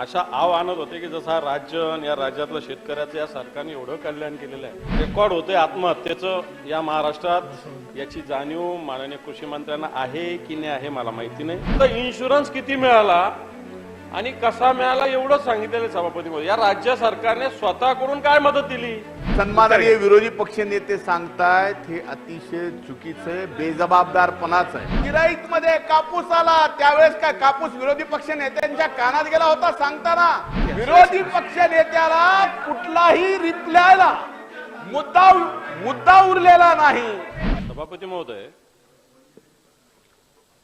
अशा आव आणत होते की जसं हा राज्य आणि या राज्यातलं शेतकऱ्याचं या सरकारने एवढं कल्याण केलेलं आहे. रेकॉर्ड होते आत्महत्येचं या महाराष्ट्रात. याची जाणीव माननीय कृषी मंत्र्यांना आहे की नाही आहे मला माहिती नाही. तर इन्शुरन्स किती मिळाला आणि कसा मिळाला एवढं सांगितलेलं सभापती या राज्य सरकारने स्वतःकडून काय मदत दिली? सन्माननीय विरोधी पक्ष नेते सांगतायत हे अतिशय चुकीचं आहे बेजबाबदारपणाच आहे. गिराईत मध्ये कापूस आला त्यावेळेस काय कापूस विरोधी पक्ष नेत्यांच्या कानात गेला होता सांगताना? विरोधी पक्ष नेत्याला कुठलाही रिप्लायला मुद्दा मुद्दा उरलेला नाही. सभापती महोदय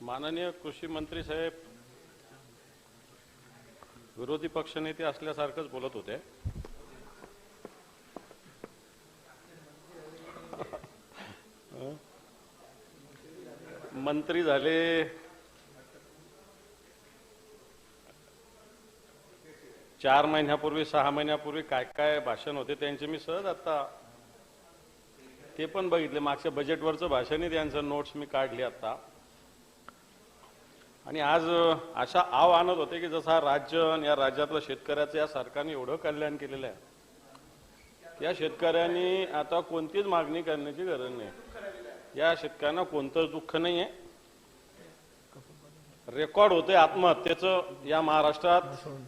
माननीय कृषी मंत्री साहेब विरोधी पक्षनेते असल्यासारखंच बोलत होते. मंत्री झाले. चार महिन्यापूर्वी सहा महिन्यापूर्वी काय काय भाषण होते त्यांचे मी सहज आता ते पण बघितले. मागच्या बजेटवरचं भाषणही त्यांचं नोट्स मी काढली आता. आणि आज अशा आव आणत होते की जसा राज्य आणि या राज्यातलं शेतकऱ्याचं या सरकारने एवढं कल्याण केलेलं आहे. या शेतकऱ्यांनी आता कोणतीच मागणी करण्याची गरज नाही. या शेतकऱ्यांना कोणतंच दुःख नाही आहे रेकॉर्ड होते आत्महत्येचं या महाराष्ट्रात.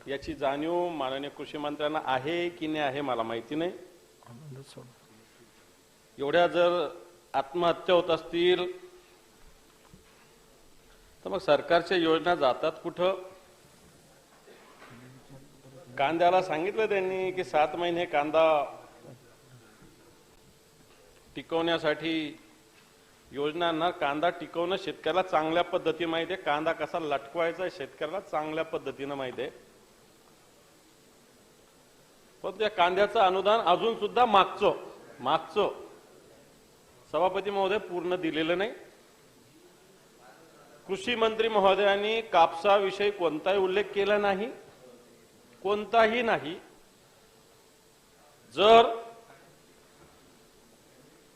याची जाणीव माननीय कृषी मंत्र्यांना आहे की नाही आहे मला माहिती नाही. एवढ्या जर आत्महत्या होत असतील तर मग सरकारच्या योजना जातात कुठं? कांद्याला सांगितलं त्यांनी की सात महिने कांदा टिकवण्यासाठी योजनांना कांदा टिकवणं शेतकऱ्याला चांगल्या पद्धती माहिती आहे. कांदा कसा लटकवायचा आहे शेतकऱ्याला चांगल्या पद्धतीनं माहिती आहे. पण त्या कांद्याचं अनुदान अजून सुद्धा मागचं मागचं. सभापती महोदय पूर्ण दिलेलं नाही. कृषी मंत्री महोदयांनी कापसाविषयी कोणताही उल्लेख केला नाही. कोणताही नाही. जर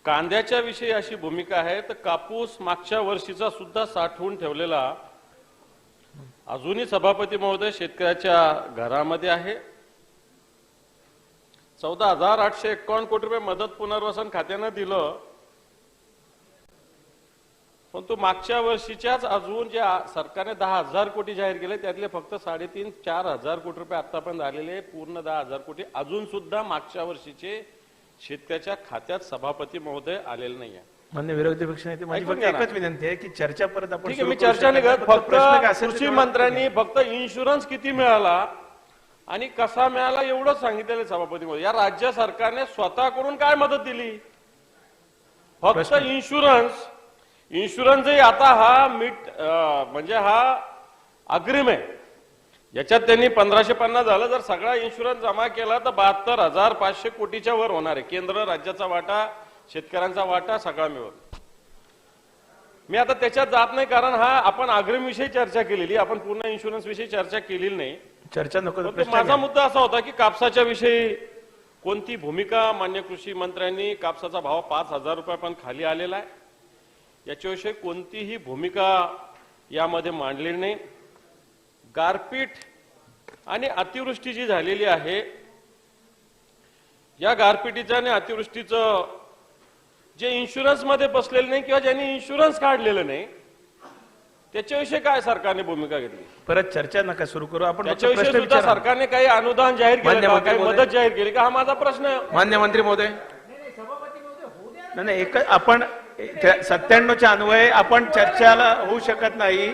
कांद्याच्या विषयी अशी भूमिका आहे तर कापूस मागच्या वर्षीचा सुद्धा साठवून ठेवलेला अजूनही सभापती महोदय शेतकऱ्याच्या घरामध्ये आहे. चौदा हजार आठशे एकावन्न कोटी रुपये मदत पुनर्वसन खात्यानं दिलं. पण तो मागच्या वर्षीच्याच अजून जे सरकारने दहा हजार कोटी जाहीर केले त्यातले फक्त साडेतीन चार हजार कोटी रुपये आतापर्यंत आलेले पूर्ण दहा हजार कोटी अजून सुद्धा मागच्या वर्षीचे शेतकऱ्याच्या खात्यात सभापती महोदय आलेले नाही आहे मान्य विरोधी पक्ष नेते माझी ऐकून फक्त घ्या ना. एकच विनंती आहे की चर्चा परत आपण ठीक आहे सुरू मी करू चर्चा नाही करत. फक्त प्रश्न काय असेल ते कृषी तेवढा- मंत्र्यांनी फक्त इन्शुरन्स किती मिळाला आणि कसा मिळाला एवढंच सांगितलेलं सभापती महोदय या राज्य सरकारने स्वतःकडून काय मदत दिली फक्त प्रश्न. इन्शुरन्स इन्शुरन्स आता हा मीट अं, म्हणजे हा अग्रिम आहे याच्यात त्यांनी पंधराशे पन्नास झालं. जर सगळा इन्शुरन्स जमा केला तर बहात्तर हजार पाचशे कोटीच्या वर होणार आहे. केंद्र राज्याचा वाटा शेतकऱ्यांचा वाटा सगळा मिळून. मी आता त्याच्यात जात नाही कारण हा आपण अग्रिम विषयी चर्चा केलेली आपण पूर्ण इन्शुरन्स विषयी चर्चा केलेली नाही. चर्चा नको माझा. मुद्दा असा होता की कापसाच्या विषयी कोणती भूमिका मान्य कृषी मंत्र्यांनी कापसाचा भाव पाच हजार रुपयापर्यंत खाली आलेला आहे? याच्याविषयी कोणतीही भूमिका यामध्ये मांडलेली नाही. गारपीट आणि अतिवृष्टी जी झालेली आहे या गारपिटीचं आणि अतिवृष्टीचं जे इन्शुरन्समध्ये बसलेले नाही किंवा ज्यांनी इन्शुरन्स काढलेलं नाही त्याच्याविषयी काय सरकारने भूमिका घेतली? परत चर्चा नका सुरू करू. आपण त्याच्याविषयी सुद्धा. सरकारने काही अनुदान जाहीर केलं काही. मदत जाहीर केली का? हा माझा प्रश्न आहे. मान्य मंत्री महोदय. नाही नाही एक आपण सत्त्याण्णवच्या अन्वये आपण चर्चाला होऊ शकत नाही.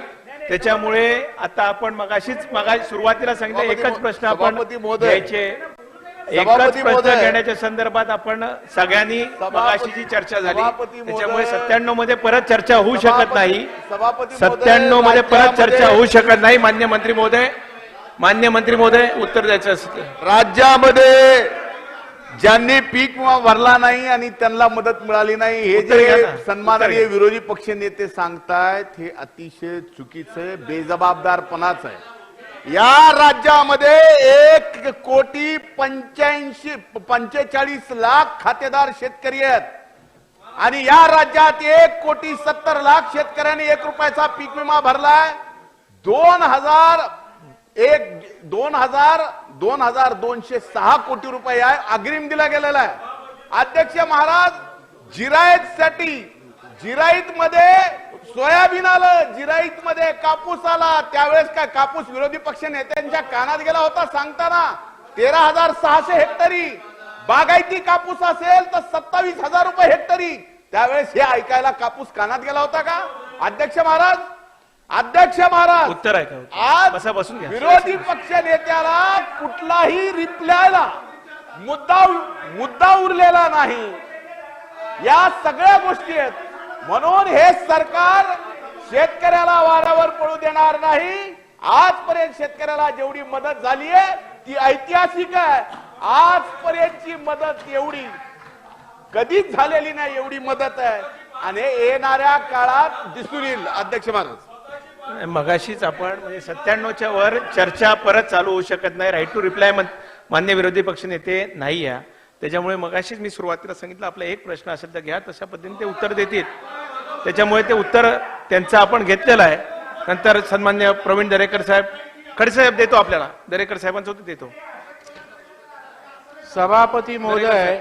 त्याच्यामुळे आता आपण मगाशीच मगा सुरुवातीला सांगितलं एकच प्रश्न आपण. घ्यायचे एकच प्रश्न. घेण्याच्या संदर्भात आपण सगळ्यांनी मगाशी जी चर्चा झाली. त्याच्यामुळे सत्त्याण्णवमध्ये परत चर्चा होऊ शकत नाही सत्त्याण्णवमध्ये परत चर्चा होऊ शकत नाही मान्य मंत्री महोदय मान्य मंत्री महोदय उत्तर द्यायचं असतं राज्यामध्ये ज्यांनी पीक विमा भरला नाही आणि त्यांना मदत मिळाली नाही हे जे सन्माननीय. विरोधी पक्ष नेते सांगतायत हे अतिशय चुकीचं आहे बेजबाबदारपणाच आहे. या राज्यामध्ये एक कोटी पंच्याऐंशी पंचेचाळीस लाख खातेदार शेतकरी आहेत. आणि या राज्यात एक कोटी सत्तर लाख शेतकऱ्यांनी एक रुपयाचा पीक विमा भरलाय. दोन हजार दोन हजार दोन हजार दोनशे सहा कोटी रुपये अग्रिम दिला गेलेला आहे अध्यक्ष महाराज जिरायत साठी जिराईत मध्ये सोयाबीन आलं जिराईत मध्ये कापूस आला. त्यावेळेस काय कापूस विरोधी पक्ष नेत्यांच्या कानात गेला होता सांगताना? तेरा हजार सहाशे हेक्टरी. बागायती कापूस असेल तर सत्तावीस हजार रुपये हेक्टरी. त्यावेळेस हे ऐकायला कापूस कानात गेला होता का? अध्यक्ष महाराज अध्यक्ष महाराज उत्तर आहे का? आज बसा बसून घ्या. विरोधी पक्ष नेत्याला कुठलाही रिप्लायला मुद्दा मुद्दा उरलेला नाही. या सगळ्या गोष्टी आहेत. म्हणून हे सरकार शेतकऱ्याला वाऱ्यावर पडू देणार नाही. आजपर्यंत शेतकऱ्याला जेवढी मदत झाली आहे ती ऐतिहासिक आहे. आजपर्यंतची मदत एवढी कधीच झालेली नाही एवढी मदत आहे. आणि येणाऱ्या काळात दिसून येईल अध्यक्ष महाराज. मगाशीच आपण म्हणजे सत्त्याण्णवच्या वर चर्चा परत चालू होऊ शकत नाही. राईट टू रिप्लाय मान्य विरोधी पक्ष नेते नाही या त्याच्यामुळे मगाशीच मी सुरुवातीला सांगितलं आपला एक प्रश्न असेल तर घ्या तशा पद्धतीने ते उत्तर देतील. त्याच्यामुळे ते उत्तर त्यांचं आपण घेतलेलं आहे. नंतर सन्मान्य प्रवीण दरेकर साहेब खडसाहेब देतो आपल्याला. दरेकर साहेबांचं होतं देतो. सभापती महोदय